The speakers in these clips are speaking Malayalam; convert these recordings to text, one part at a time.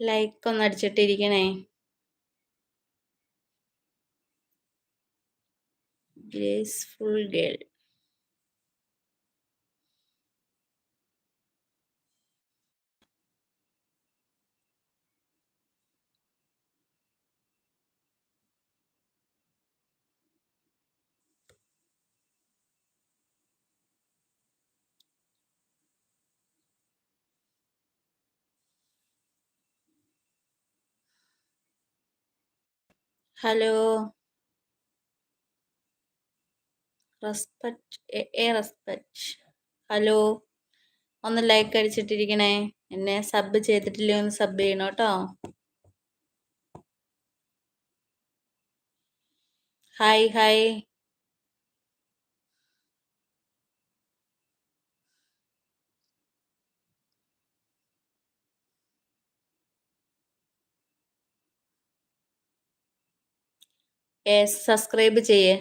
ലൈക്ക് ഒന്ന് അടിച്ചിട്ടിരിക്കണേ. Graceful girl hello. Respect a respect hello. ഒന്ന് ലൈക്ക് അടിച്ചിട്ടിരിക്കണേ. എന്നെ സബ് ചെയ്തിട്ടില്ലേ ഒന്ന് സബ് ചെയ്യണം കേട്ടോ. Hi hi. സബ്സ്ക്രൈബ് ചെയ്യേ.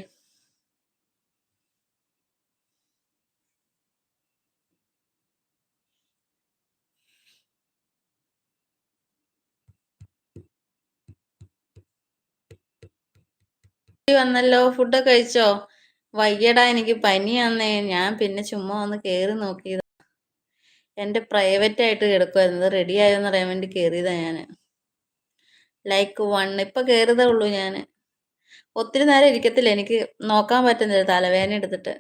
വന്നല്ലോ ഫുഡൊക്കെ കഴിച്ചോ? വയ്യടാ എനിക്ക് പനിയാന്നേ. ഞാൻ പിന്നെ ചുമ്മാ ഒന്ന് കേറി നോക്കിയത്. എന്റെ പ്രൈവറ്റ് ആയിട്ട് കിടക്കുമായിരുന്നു റെഡി ആയോന്ന് അറിയാൻ വേണ്ടി കേറിയതാ ഞാൻ. ലൈക്ക് വൺ ഇപ്പൊ കേറിയതേ ഉള്ളൂ ഞാൻ. ഒത്തിരി നേരം ഇരിക്കത്തില്ല. എനിക്ക് നോക്കാൻ പറ്റുന്നില്ല തലവേദന എടുത്തിട്ട്.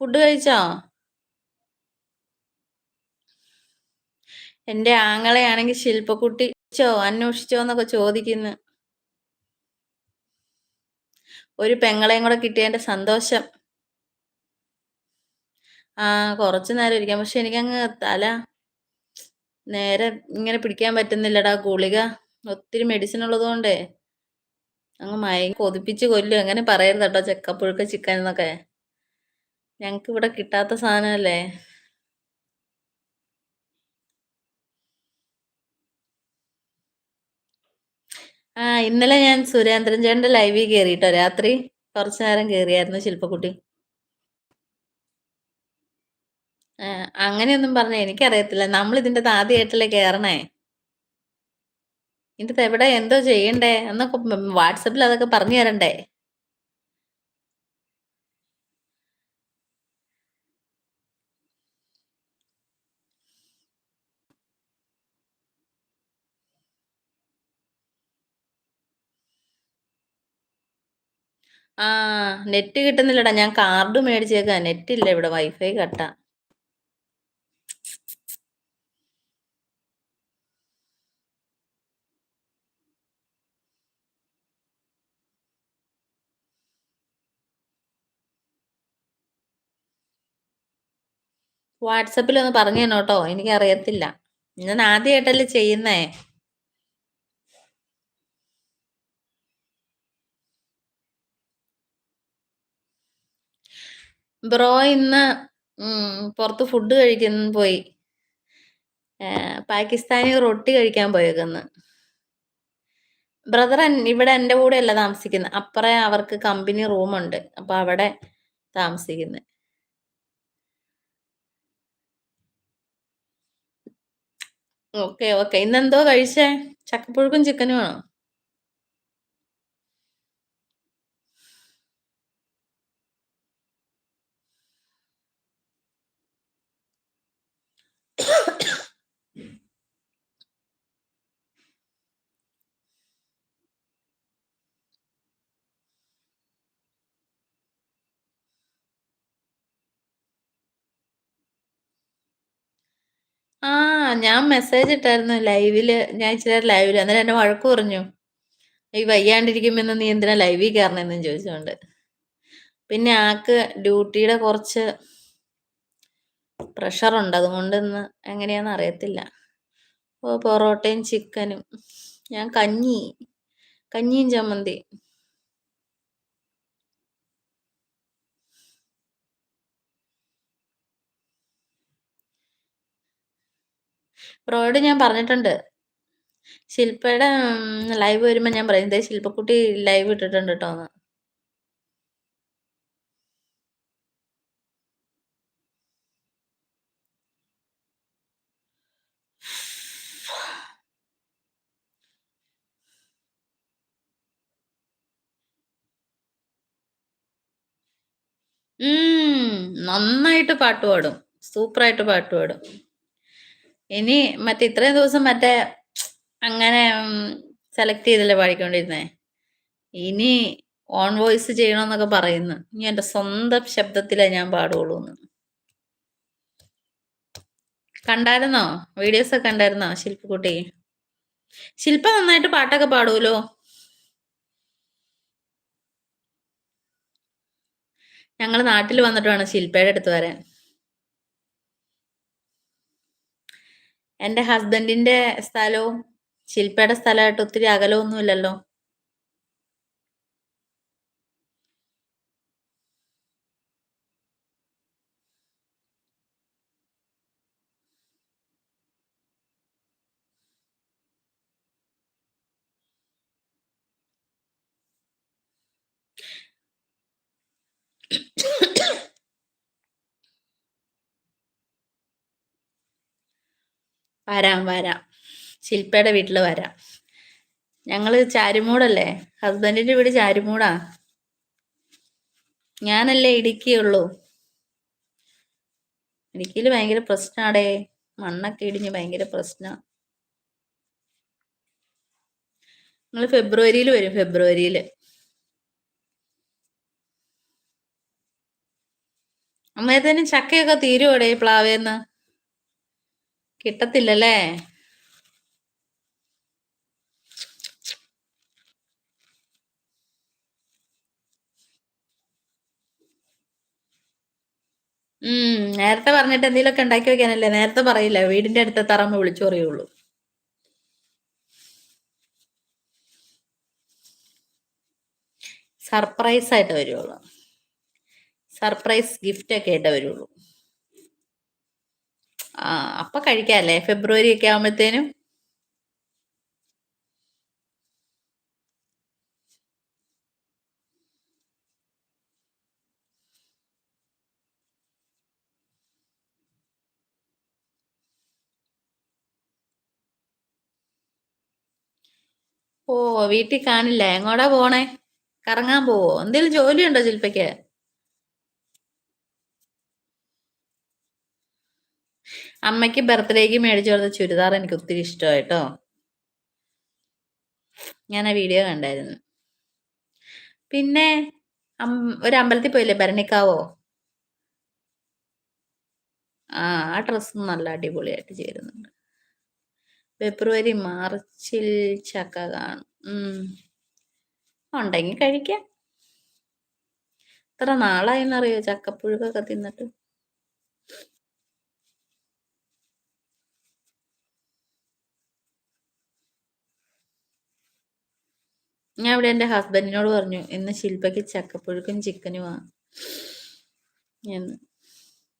ഫുഡ് കഴിച്ചോ? എന്റെ ആങ്ങളെയാണെങ്കിൽ ശില്പക്കുട്ടി ചോ അന്വേഷിച്ചോ എന്നൊക്കെ ചോദിക്കുന്നു. ഒരു പെങ്ങളെയും കൂടെ കിട്ടിയതിന്റെ സന്തോഷം. ആ കുറച്ചു നേരം ഇരിക്കാം. പക്ഷെ എനിക്കങ്ങ് തല നേരെ ഇങ്ങനെ പിടിക്കാൻ പറ്റുന്നില്ലടാ ഗുളിക. ഒത്തിരി മെഡിസിൻ ഉള്ളതുകൊണ്ടേ. അങ്ങ് മയങ്ങി കൊതിപ്പിച്ച് കൊല്ലും. അങ്ങനെ പറയരുത് കേട്ടോ? ചെക്കപ്പുഴുക്ക ചിക്കൻ എന്നൊക്കെ. ഞങ്ങൾക്ക് ഇവിടെ കിട്ടാത്ത സാധനമല്ലേ? ആ ഇന്നലെ ഞാൻ സുരേന്ദ്രൻ ചേട്ടന്റെ ലൈവിൽ കയറിയിട്ടോ രാത്രി കുറച്ചു നേരം കയറിയായിരുന്നു ശില്പക്കുട്ടി. അങ്ങനെയൊന്നും പറഞ്ഞ എനിക്കറിയത്തില്ല. നമ്മൾ ഇതിന്റെ ആദ്യമായിട്ടല്ലേ കയറണേ ഇതിന്റെ എവിടെ എന്തോ ചെയ്യണ്ടേ? എന്നൊക്കെ വാട്സപ്പിൽ അതൊക്കെ പറഞ്ഞു തരണ്ടേ? ആ നെറ്റ് കിട്ടുന്നില്ലടാ. ഞാൻ കാർഡ് മേടിച്ചേക്കാ. നെറ്റ് ഇല്ല ഇവിടെ. വൈഫൈ കട്ടാ. വാട്സപ്പിൽ ഒന്ന് പറഞ്ഞു തന്നോട്ടോ എനിക്കറിയത്തില്ല. ഞാൻ ആദ്യമായിട്ടല്ലേ ചെയ്യുന്നേ. ബ്രോ ഇന്ന് പുറത്ത് ഫുഡ് കഴിക്കുന്ന പോയി. പാകിസ്ഥാനി റൊട്ടി കഴിക്കാൻ പോയേക്കുന്നു. ബ്രദർ ഇവിടെ എന്റെ കൂടെയല്ല താമസിക്കുന്നത് അപ്പുറം അവർക്ക് കമ്പനി റൂമുണ്ട് അപ്പൊ അവിടെ താമസിക്കുന്നത് ഓക്കെ ഓക്കെ. ഇന്നെന്തോ കഴിച്ചേ? ചക്കപ്പുഴുക്കും ചിക്കനും ആണോ? ആ ഞാൻ മെസ്സേജ് ഇട്ടായിരുന്നു ലൈവിൽ ഞാൻ ഇച്ചിരി ലൈവിൽ അന്നേരം എന്നെ വഴക്ക് പറഞ്ഞു. ഈ വയ്യാണ്ടിരിക്കുമ്പോ നീ എന്തിനാ ലൈവിൽ കയറണെന്നും ചോദിച്ചുകൊണ്ട് പിന്നെ ആക്ക് ഡ്യൂട്ടിയുടെ കുറച്ച് പ്രഷറുണ്ട് അതുകൊണ്ട് ഇന്ന് എങ്ങനെയാന്ന് അറിയത്തില്ല. ഓ പൊറോട്ടയും ചിക്കനും ഞാൻ കഞ്ഞി. കഞ്ഞിയും ചമ്മന്തി ബ്രോയോട് ഞാൻ പറഞ്ഞിട്ടുണ്ട്. ശില്പയുടെ ലൈവ് വരുമ്പോ ഞാൻ പറയും ഇതേ ശില്പക്കുട്ടി ലൈവ് ഇട്ടിട്ടുണ്ട് കേട്ടോ എന്ന്. നന്നായിട്ട് പാട്ട് പാടും. സൂപ്പറായിട്ട് പാട്ട് പാടും. ഇനി മറ്റേ ഇത്രയും ദിവസം മറ്റേ അങ്ങനെ സെലക്ട് ചെയ്തല്ലേ പാടിക്കൊണ്ടിരുന്നേ? ഇനി ഓൺ വോയിസ് ചെയ്യണമെന്നൊക്കെ പറയുന്നു. ഇനി എന്റെ സ്വന്തം ശബ്ദത്തിലേ ഞാൻ പാടുള്ളൂ എന്ന് കണ്ടായിരുന്നോ? വീഡിയോസ് ഒക്കെ കണ്ടായിരുന്നോ ശില്പക്കുട്ടി? ശില്പ നന്നായിട്ട് പാട്ടൊക്കെ പാടുമല്ലോ ഞങ്ങൾ നാട്ടിൽ വന്നിട്ട് വേണം ശില്പയുടെ അടുത്ത് വരാൻ. എന്റെ ഹസ്ബൻഡിന്റെ സ്ഥലവും ശില്പയുടെ സ്ഥലമായിട്ട് ഒത്തിരി അകലമൊന്നുമില്ലല്ലോ. വരാം വരാം. ശില്പയുടെ വീട്ടിൽ വരാം. ഞങ്ങൾ ചാരുമൂടല്ലേ? ഹസ്ബൻഡിന്റെ വീട് ചാരുമൂടാ? ഞാനല്ലേ ഇടുക്കിയുള്ളൂ. ഇടുക്കിയിൽ ഭയങ്കര പ്രശ്നാടേ. മണ്ണൊക്കെ ഇടിഞ്ഞ് ഭയങ്കര പ്രശ്ന. നിങ്ങൾ ഫെബ്രുവരിയിൽ വരും ഫെബ്രുവരിയിൽ അമ്മയത്തേനും ചക്കയൊക്കെ തീരുവോടെ പ്ലാവേന്ന്? കിട്ടത്തില്ലല്ലേ? ഉം നേരത്തെ പറഞ്ഞിട്ട് എന്തെങ്കിലുമൊക്കെ ഉണ്ടാക്കി വെക്കാനല്ലേ? നേരത്തെ പറയില്ല വീടിന്റെ അടുത്ത തറമ്മ വിളിച്ചു പറയുള്ളൂ. സർപ്രൈസ് ആയിട്ട് വരുള്ളൂ. സർപ്രൈസ് ഗിഫ്റ്റ് ഒക്കെ ആയിട്ട് വരുള്ളൂ. അപ്പൊ കഴിക്കാല്ലേ? ഫെബ്രുവരി ഒക്കെ ആവുമ്പത്തേനും ഓ വീട്ടിൽ കാണില്ല. എങ്ങോട്ടാ പോണേ? കറങ്ങാൻ പോവോ? എന്തേലും ജോലിയുണ്ടോ ശില്പയ്ക്ക്? അമ്മയ്ക്ക് ബർത്ത്ഡേക്ക് മേടിച്ചു കൊടുത്ത ചുരിദാർ എനിക്ക് ഒത്തിരി ഇഷ്ടമായിട്ടോ ഞാൻ ആ വീഡിയോ കണ്ടായിരുന്നു. പിന്നെ ഒരു അമ്പലത്തിൽ പോയില്ലേ? ഭരണിക്കാവോ? ആ ആ ഡ്രസ്സ് നല്ല അടിപൊളിയായിട്ട് ചേരുന്നുണ്ട്. ഫെബ്രുവരി മാർച്ചിൽ ചക്ക കാണും. ഉണ്ടെങ്കിൽ കഴിക്കാം. എത്ര നാളായെന്നറിയോ ചക്കപ്പുഴുക്കൊക്കെ തിന്നിട്ട്? ഞാൻ ഇവിടെ എന്റെ ഹസ്ബൻഡിനോട് പറഞ്ഞു ഇന്ന് ശില്പയ്ക്ക് ചക്കപ്പുഴുക്കും ചിക്കനുമാ എന്ന്.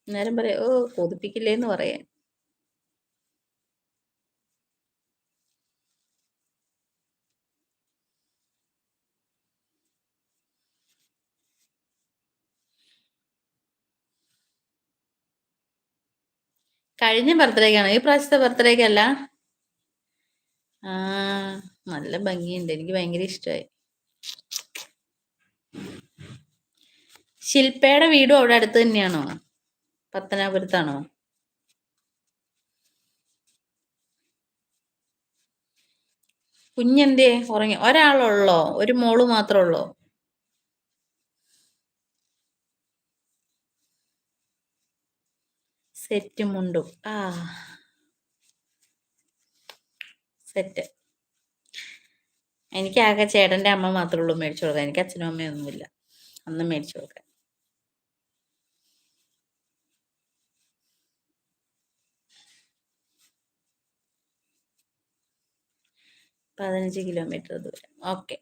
നേരം പറയാം ഓ കൊതിപ്പിക്കില്ലേന്ന് പറയാൻ. കഴിഞ്ഞ ബർത്ത്ഡേക്കാണ് ഈ പ്രാവശ്യത്തെ ബർത്ത്ഡേക്കല്ല ആ. നല്ല ഭംഗിയുണ്ട്. എനിക്ക് ഭയങ്കര ഇഷ്ടമായി ശില്പയുടെ വീടും അവിടെ അടുത്ത് തന്നെയാണോ? പത്തനാപുരത്താണോ? കുഞ്ഞെന്തേ? ഉറങ്ങി. ഒരാളുള്ളോ? ഒരു മോൾ മാത്രമുള്ളോ? സെറ്റ് മുണ്ടും. ആ. സെറ്റ്. എനിക്ക് ആകെ ചേട്ടന്റെ അമ്മ മാത്രമേ ഉള്ളൂ മേടിച്ചു കൊടുക്കാൻ എനിക്ക് അച്ഛനും അമ്മയൊന്നുമില്ല അന്ന് മേടിച്ചു കൊടുക്കാൻ. പതിനഞ്ച് കിലോമീറ്റർ ദൂരം. ഓക്കെ.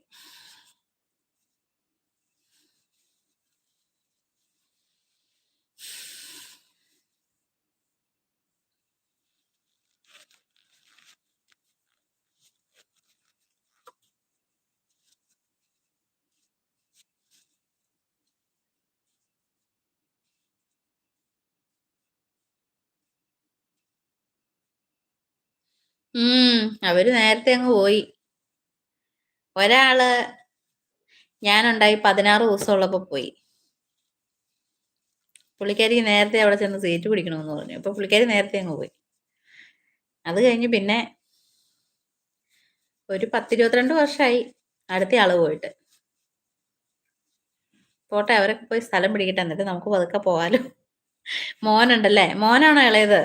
അവർ നേരത്തെ അങ്ങ് പോയി. ഒരാൾ ഞാനുണ്ടായി പതിനാറ് ദിവസം ഉള്ളപ്പോ പോയി. പുള്ളിക്കാരിക്ക് നേരത്തെ അവിടെ ചെന്ന് സീറ്റ് പിടിക്കണമെന്ന് പറഞ്ഞു. അപ്പൊ പുള്ളിക്കാരി നേരത്തെ അങ്ങ് പോയി. അത് കഴിഞ്ഞ് പിന്നെ ഒരു പത്തിരുപത്തിരണ്ട് വർഷമായി അടുത്ത ആൾ പോയിട്ട്. പോട്ടെ അവരൊക്കെ പോയി സ്ഥലം പിടിക്കട്ടെ എന്നിട്ട് നമുക്ക് പതുക്കെ പോവാലോ. മോനുണ്ടല്ലേ? മോനാണോ ഇളയത്?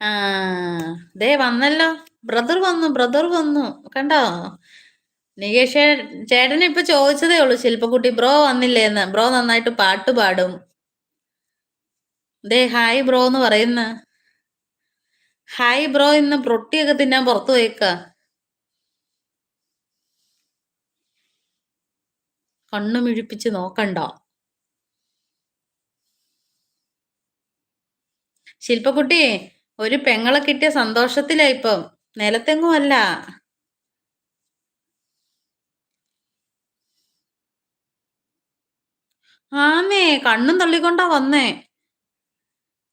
ആ ദേ വന്നല്ലോ. ബ്രദർ വന്നു ബ്രദർ വന്നു. കണ്ടോ? നികേഷ് ചേട്ടനെ ഇപ്പൊ ചോദിച്ചതേ ഉള്ളൂ ശില്പക്കുട്ടി ബ്രോ വന്നില്ലേന്ന്. ബ്രോ നന്നായിട്ട് പാട്ട് പാടും. ദേ ഹായ് ബ്രോ എന്ന് പറയുന്ന. ഹായ് ബ്രോ ഇന്ന് പ്രൊട്ടിയൊക്കെ തിന്നാൻ പുറത്തു പോയേക്ക. കണ്ണു മിഴിപ്പിച്ച് നോക്കണ്ട. ശില്പക്കുട്ടി ഒരു പെങ്ങളെ കിട്ടിയ സന്തോഷത്തിലാ ഇപ്പം. നിലത്തെങ്ങും അല്ല. ആന്നേ കണ്ണും തള്ളിക്കൊണ്ടാ വന്നേ.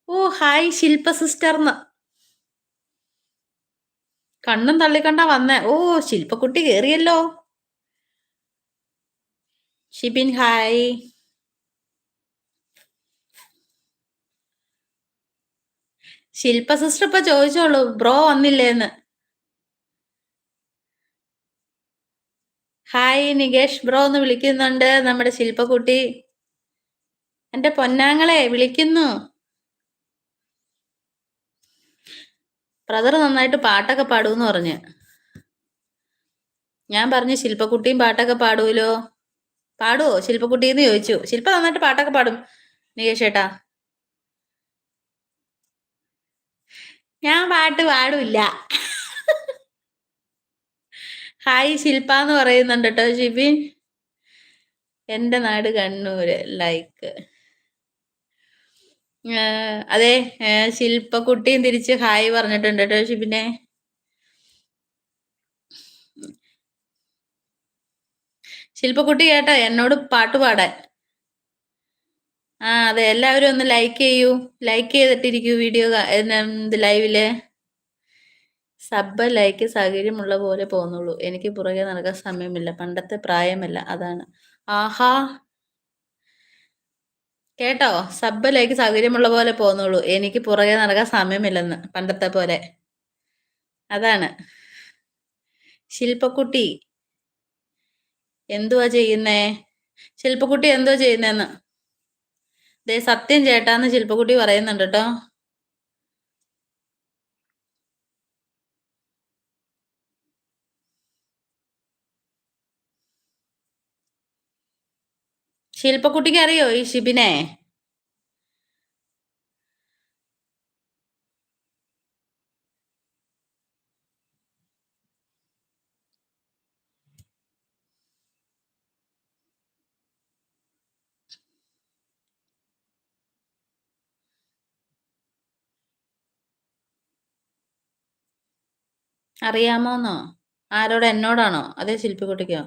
ഓ ഹായ് ശില്പ സിസ്റ്റർന്ന്. കണ്ണും തള്ളിക്കൊണ്ടാ വന്നേ. ഓ ശില്പക്കുട്ടി കേറിയല്ലോ. ഷിബിൻ ഹായ്. ശില്പ സിസ്റ്റർ ഇപ്പൊ ചോദിച്ചോളൂ ബ്രോ വന്നില്ലേന്ന്. ഹായ് നികേഷ് ബ്രോ എന്ന് വിളിക്കുന്നുണ്ട് നമ്മുടെ ശില്പക്കുട്ടി. എന്റെ പൊന്നാങ്ങളെ വിളിക്കുന്നു. ബ്രദർ നന്നായിട്ട് പാട്ടൊക്കെ പാടൂന്ന് പറഞ്ഞ്. ഞാൻ പറഞ്ഞു ശില്പക്കുട്ടിയും പാട്ടൊക്കെ പാടൂലോ? പാടുവോ? ശില്പക്കുട്ടിന്ന് ചോദിച്ചു. ശില്പ നന്നായിട്ട് പാട്ടൊക്കെ പാടും നികേഷ് ഏട്ടാ. ഞാൻ പാട്ട് പാടില്ല. ഹായ് ശില്പ എന്ന് പറയുന്നുണ്ട് കേട്ടോ ഷിബിൻ. എന്റെ നാട് കണ്ണൂര് ലൈക്ക്. അതെ ശില്പക്കുട്ടിയും തിരിച്ച് ഹായ് പറഞ്ഞിട്ടുണ്ട് കേട്ടോ ഷിബിനെ. ശില്പക്കുട്ടി കേട്ടോ എന്നോട് പാട്ട് പാടാൻ. ആ അതെ. എല്ലാവരും ഒന്ന് ലൈക്ക് ചെയ്യൂ. ലൈക്ക് ചെയ്തിട്ടിരിക്കൂ വീഡിയോ എന്ത് ലൈവിൽ സബ് ലൈക്ക് സൗകര്യമുള്ള പോലെ പോകുന്നുള്ളൂ. എനിക്ക് പുറകെ നടക്കാൻ സമയമില്ല. പണ്ടത്തെ പ്രായമല്ല. അതാണ്. ആഹാ. കേട്ടോ? സബ് ലൈക്ക് സൗകര്യമുള്ള പോലെ പോകുന്നുള്ളൂ. എനിക്ക് പുറകെ നടക്കാൻ സമയമില്ലെന്ന്. പണ്ടത്തെ പോലെ. അതാണ്. ശില്പക്കുട്ടി. എന്തുവാ ചെയ്യുന്നേ? ശില്പക്കുട്ടി എന്തുവാ ചെയ്യുന്നേന്ന്? ദേ സത്യം ചേട്ടാന്ന് ശില്പകുട്ടി പറയുന്നുണ്ട് കേട്ടോ. ശില്പക്കുട്ടിക്ക് അറിയോ ഈ ഷിബിനെ? അറിയാമോന്നോ? ആരോട് എന്നോടാണോ? അതേ ശില്പിക്കുട്ടിക്കോ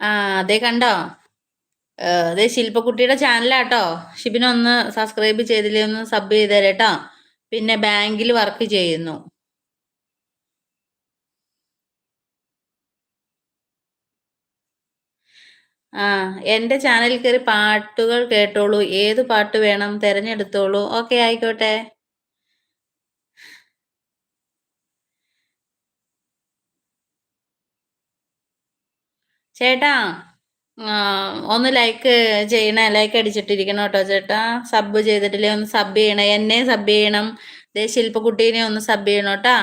ആ അതെ കണ്ടോ? അതെ ശില്പക്കുട്ടിയുടെ ചാനലാട്ടോ. ഷിബിനൊന്ന് സബ്സ്ക്രൈബ് ചെയ്തില്ലേ ഒന്ന് സബ് ചെയ്തേരേട്ടോ പിന്നെ ബാങ്കിൽ വർക്ക് ചെയ്യുന്നു. ആ എന്റെ ചാനലിൽ കയറി പാട്ടുകൾ കേട്ടോളൂ. ഏത് പാട്ട് വേണം തിരഞ്ഞെടുത്തോളൂ. ഓക്കെ ആയിക്കോട്ടെ. ചേട്ടാ ഒന്ന് ലൈക്ക് ചെയ്യണേ. ലൈക്ക് അടിച്ചിട്ടിരിക്കണം കേട്ടോ ചേട്ടാ. സബ് ചെയ്തിട്ടില്ലേ ഒന്ന് സബ് ചെയ്യണം. എന്നെ സബ് ചെയ്യണം. ദേ ശില്പക്കുട്ടീനെ ഒന്ന് സബ് ചെയ്യണം കേട്ടാ.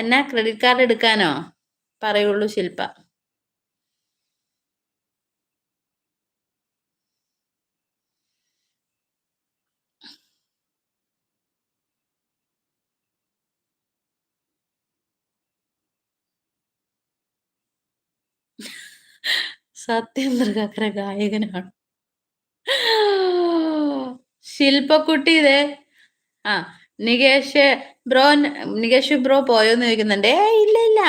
എന്നാ ക്രെഡിറ്റ് കാർഡ് എടുക്കാനോ? പറയുള്ളൂ ശില്പ. സത്യേന്ദ്ര ഗായകനാണ്. ശില്പക്കുട്ടി ഇതേ. ആ നികേഷ് ബ്രോ നികേഷ് ബ്രോ പോയോന്ന് ചോദിക്കുന്നുണ്ട്. ഏ ഇല്ല ഇല്ല.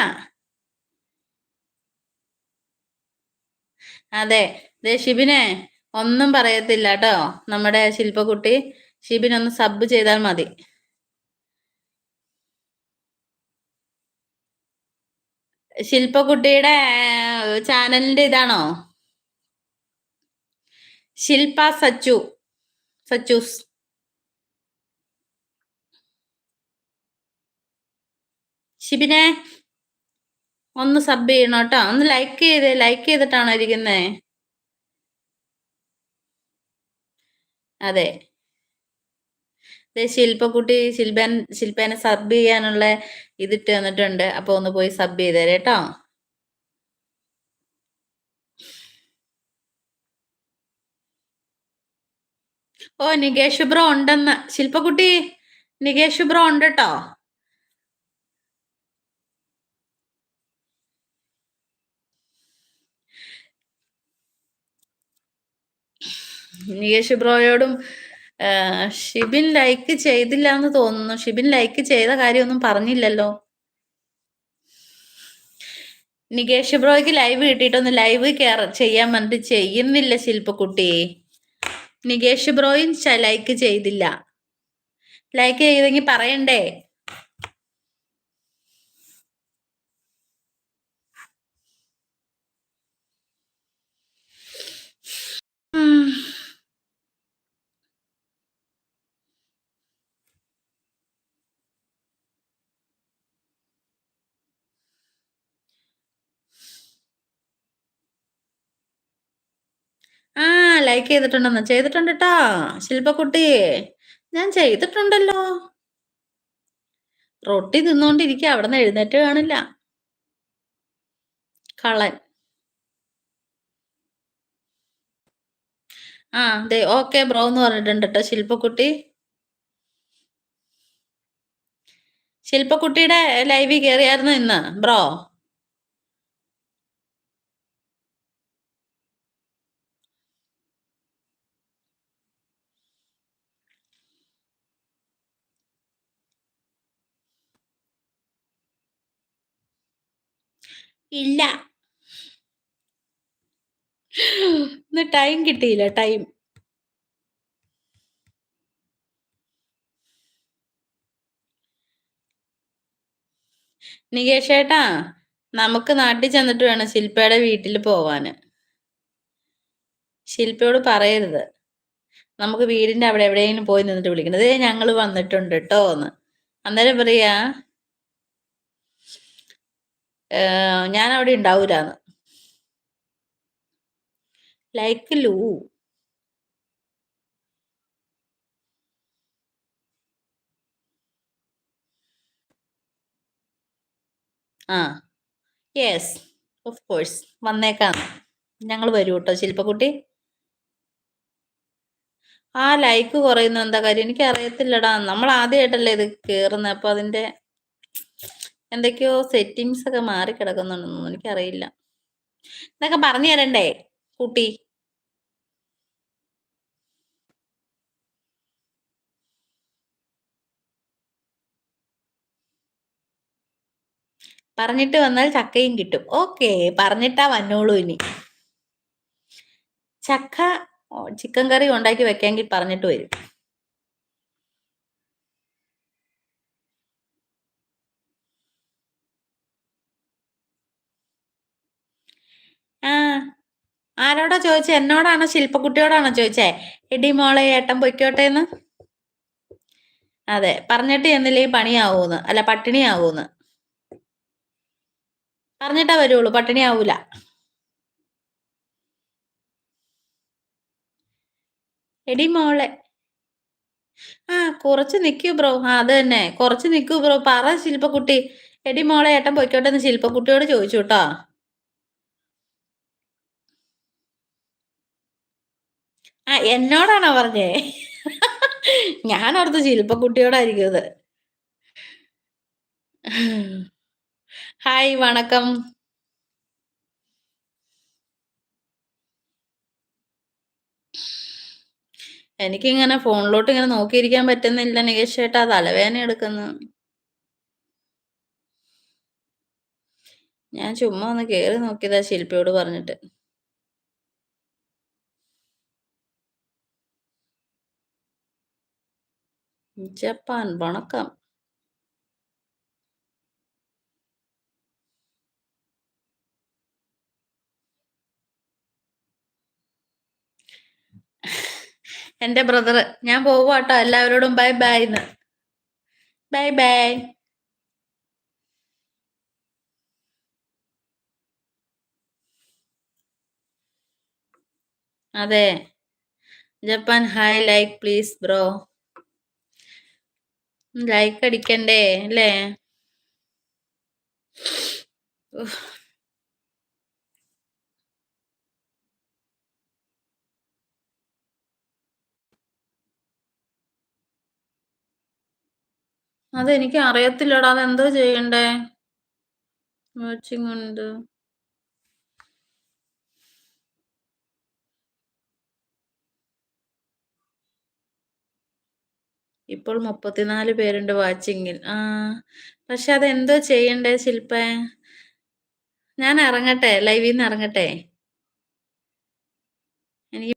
അതെ ദേ ഷിബിനെ ഒന്നും പറയത്തില്ല കേട്ടോ. നമ്മുടെ ശില്പക്കുട്ടി ഷിബിനൊന്ന് സബ് ചെയ്താൽ മതി. ശില്പക്കുട്ടിയുടെ ചാനലിന്റെ ഇതാണോ? ശില്പ സച്ചു സച്ചൂസ് ശിബിനെ ഒന്ന് സബ് ചെയ്യണം കേട്ടോ. ഒന്ന് ലൈക്ക് ചെയ്ത് ലൈക്ക് ചെയ്തിട്ടാണോ ഇരിക്കുന്നേ? അതെ. ശില്പക്കുട്ടി ശില്പൻ ശില്പേനെ സബ് ചെയ്യാനുള്ള ഇതിട്ട് തന്നിട്ടുണ്ട് അപ്പൊ ഒന്ന് പോയി സബ് ചെയ്തേരെ കേട്ടോ. ഓ നികേഷ് ബ്രോ ഉണ്ടെന്ന്. ശില്പക്കുട്ടി നികേഷ് ബ്രോ ഉണ്ട് കേട്ടോ. നികേഷ് ബ്രോയോടും ഷിബിൻ ലൈക്ക് ചെയ്തില്ല എന്ന് തോന്നുന്നു. ഷിബിൻ ലൈക്ക് ചെയ്ത കാര്യമൊന്നും പറഞ്ഞില്ലല്ലോ. നികേഷ് ബ്രോയ്ക്ക് ലൈവ് കിട്ടിയിട്ടൊന്ന് ലൈവ് കെയർ ചെയ്യാൻ പറഞ്ഞിട്ട് ചെയ്യുന്നില്ല ശില്പക്കുട്ടി. നികേഷ് ബ്രോയും ലൈക്ക് ചെയ്തില്ല. ലൈക്ക് ചെയ്തെങ്കിൽ പറയണ്ടേ? ആ ലൈക്ക് ചെയ്തിട്ടുണ്ടെന്ന്. ചെയ്തിട്ടുണ്ട് കേട്ടാ ശില്പക്കുട്ടി. ഞാൻ ചെയ്തിട്ടുണ്ടല്ലോ. റൊട്ടി തിന്നോണ്ടിരിക്കുക അവിടെ നിന്ന് എഴുന്നേറ്റ് കാണില്ല. കള്ളൻ. ആ അതെ ഓക്കെ ബ്രോ എന്ന് പറഞ്ഞിട്ടുണ്ട് കേട്ടോ ശില്പക്കുട്ടി. ശില്പക്കുട്ടിയുടെ ലൈവിൽ കയറിയായിരുന്നു ഇന്ന് ബ്രോ ഇല്ല. ഇന്ന് ടൈം കിട്ടിയില്ല ടൈം നികേഷേട്ടാ നമുക്ക് നാട്ടിൽ ചെന്നിട്ട് വേണം ശില്പയുടെ വീട്ടിൽ പോവാന്. ശില്പയോട് പറയരുത്. നമുക്ക് വീടിന്റെ അവിടെ എവിടെയെങ്കിലും പോയി നിന്നിട്ട് വിളിക്കണം. വിളിക്കണത് ഞങ്ങൾ വന്നിട്ടുണ്ട് കേട്ടോ എന്ന്. അന്നേരം പറയാ ഞാൻ അവിടെ ഉണ്ടാവൂലെന്ന്. ലൈക്ക് ലൂ ആ യെസ് ഓഫ് കോഴ്സ് വന്നേക്കാം ഞങ്ങൾ വരൂ കേട്ടോ ശില്പക്കുട്ടി? ആ ലൈക്ക് കുറയുന്ന എന്താ കാര്യം? എനിക്ക് അറിയത്തില്ലടാ നമ്മൾ ആദ്യമായിട്ടല്ലേ ഇത് കേറുന്നത് അപ്പൊ അതിന്റെ എന്തൊക്കെയോ സെറ്റിങ്സ് ഒക്കെ മാറി കിടക്കുന്നുണ്ടെന്നൊന്നും എനിക്കറിയില്ല. എന്നൊക്കെ പറഞ്ഞു തരണ്ടേ കുട്ടി? പറഞ്ഞിട്ട് വന്നാൽ ചക്കയും കിട്ടും. ഓക്കെ പറഞ്ഞിട്ടാ വന്നോളൂ ഇനി. ചക്ക ചിക്കൻ കറി ഉണ്ടാക്കി വെക്കാമെങ്കിൽ പറഞ്ഞിട്ട് വരും ആ ആരോടാ ചോദിച്ചേ? എന്നോടാണോ? ശില്പക്കുട്ടിയോടാണോ ചോദിച്ചേ? എടി മോളെ ഏട്ടൻ പൊയ്ക്കോട്ടെ എന്ന് അതെ പറഞ്ഞിട്ട് എന്നില്ലേ പണിയാവൂന്ന്. അല്ല പട്ടിണിയാവൂന്ന്. പറഞ്ഞിട്ടാ വരുള്ളൂ പട്ടിണിയാവൂല. എടി മോളെ. ആ കുറച്ച് നിക്കൂ ബ്രോ. ആ അത് തന്നെ. കുറച്ച് നിക്കൂ ബ്രോ. പറ ശില്പക്കുട്ടി. എടി മോളെ ഏട്ടൻ പൊയ്ക്കോട്ടെ എന്ന് ശില്പക്കുട്ടിയോട് ചോദിച്ചു കേട്ടോ. ആ എന്നോടാണോ പറഞ്ഞേ? ഞാൻ ഓർത്ത് ശില്പക്കുട്ടിയോടായിരിക്കും ഹായ് വണക്കം. എനിക്കിങ്ങനെ ഫോണിലോട്ട് ഇങ്ങനെ നോക്കിയിരിക്കാൻ പറ്റുന്നില്ല. നികേഷ് ചേട്ടാ തലവേദന എടുക്കുന്നു. ഞാൻ ചുമ്മാ ഒന്ന് കേറി നോക്കിയതാ ശില്പിയോട് പറഞ്ഞിട്ട്. ജപ്പാൻ வணக்கம் എന്റെ ബ്രദർ ഞാൻ പോവാട്ടോ എല്ലാവരോടും ബൈ ബൈ എന്ന് ബൈ ബൈ അതെ. Japan hi like please bro like അടിക്കണ്ടേ? അല്ലേ? അതെനിക്ക് അറിയത്തില്ലടാ അതെന്തോ ചെയ്യണ്ടേ? വാച്ചിങ് ഉണ്ട്. ഇപ്പോൾ മുപ്പത്തിനാല് പേരുണ്ട് വാച്ചിങ്ങിൽ. ആ പക്ഷെ അതെന്തോ ചെയ്യണ്ടേ ശില്പ ഞാൻ ഇറങ്ങട്ടെ ലൈവിൽ നിന്ന് ഇറങ്ങട്ടെ എനിക്ക്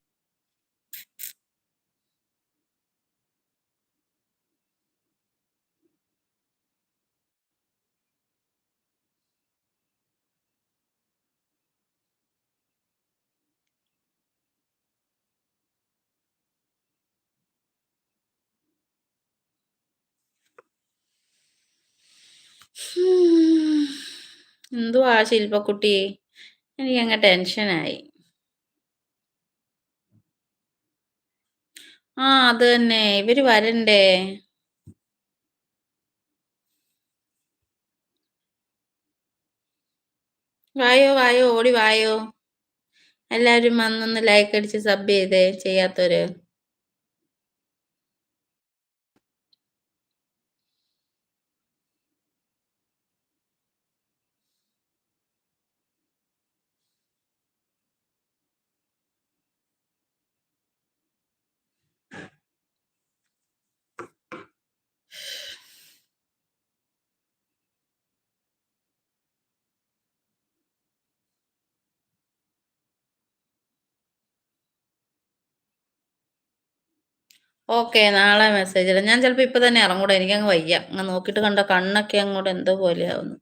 എന്തുവാ ശില്പക്കുട്ടി? എനിക്ക് അങ്ങ് ടെൻഷനായി. ആ അത് തന്നെ. ഇവർ വരണ്ടേ? വായോ വായോ ഓടി വായോ. എല്ലാവരും വന്നൊന്ന് ലൈക്ക് അടിച്ച് സബ് ചെയ്തേ ചെയ്യാത്തവര്. ഓക്കെ നാളെ മെസ്സേജ് ഇടാം. ഞാൻ ചിലപ്പോൾ ഇപ്പം തന്നെ ഇറങ്ങൂടെ. എനിക്കങ്ങ് വയ്യ. അങ്ങ് നോക്കിയിട്ട് കണ്ട കണ്ണൊക്കെ അങ്ങോട്ട് എന്തോ പോലെയാവുന്നു.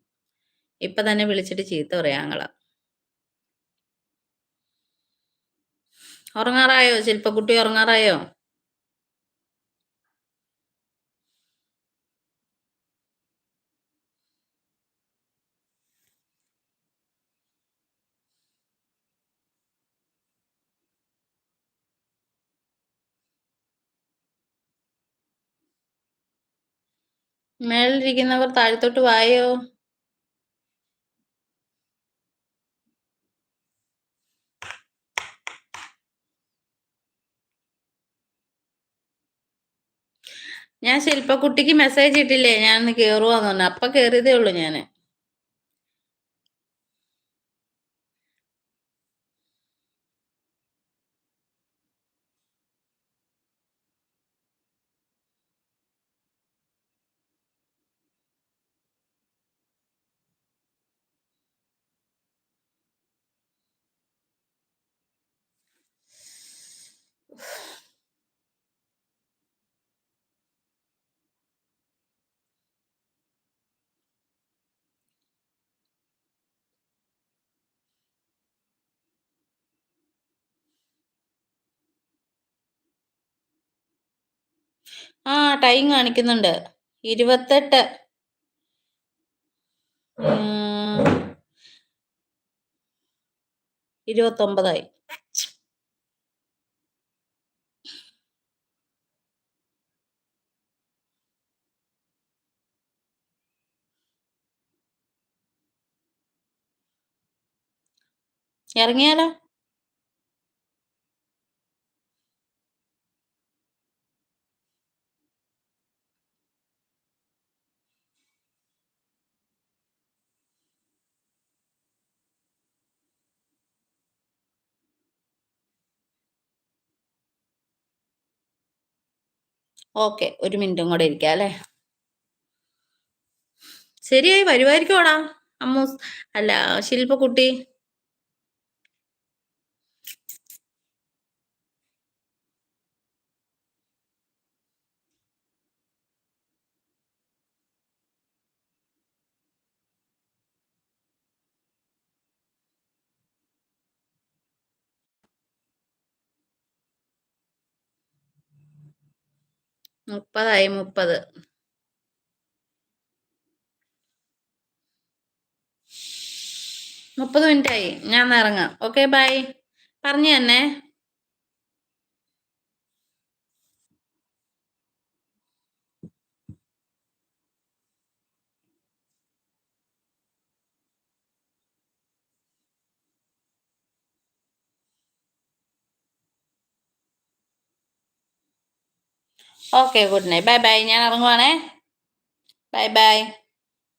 ഇപ്പം തന്നെ വിളിച്ചിട്ട് ചീത്ത പറയാം ഞങ്ങളെ ഉറങ്ങാറായോ? ശില്പക്കുട്ടി ഉറങ്ങാറായോ? മേളിലിരിക്കുന്നവർ താഴത്തോട്ട് വായോ? ഞാൻ ശില്പക്കുട്ടിക്ക് മെസ്സേജ് ഇട്ടില്ലേ? ഞാൻ കേറുവാന്ന് പറഞ്ഞു. അപ്പൊ കേറിയതേ ഉള്ളൂ ഞാൻ. ആ ടൈം കാണിക്കുന്നുണ്ട്. ഇരുപത്തെട്ട്. ഇരുപത്തൊമ്പതായി. ഇറങ്ങിയാലോ? ഓക്കെ ഒരു മിനിറ്റും കൂടെ ഇരിക്കാം അല്ലേ? ശരിയായി വരുമായിരിക്കോടാ അമ്മൂസ് അല്ല ശില്പക്കുട്ടി. മുപ്പതായി മുപ്പത്. മുപ്പത് മിനിറ്റ് ആയി ഞാൻ ഇറങ്ങാം. ഓക്കെ ബൈ പറഞ്ഞു തന്നെ. Okay good night bye bye ഞാൻ ഇറങ്ങുവാണേ ബൈ ബൈ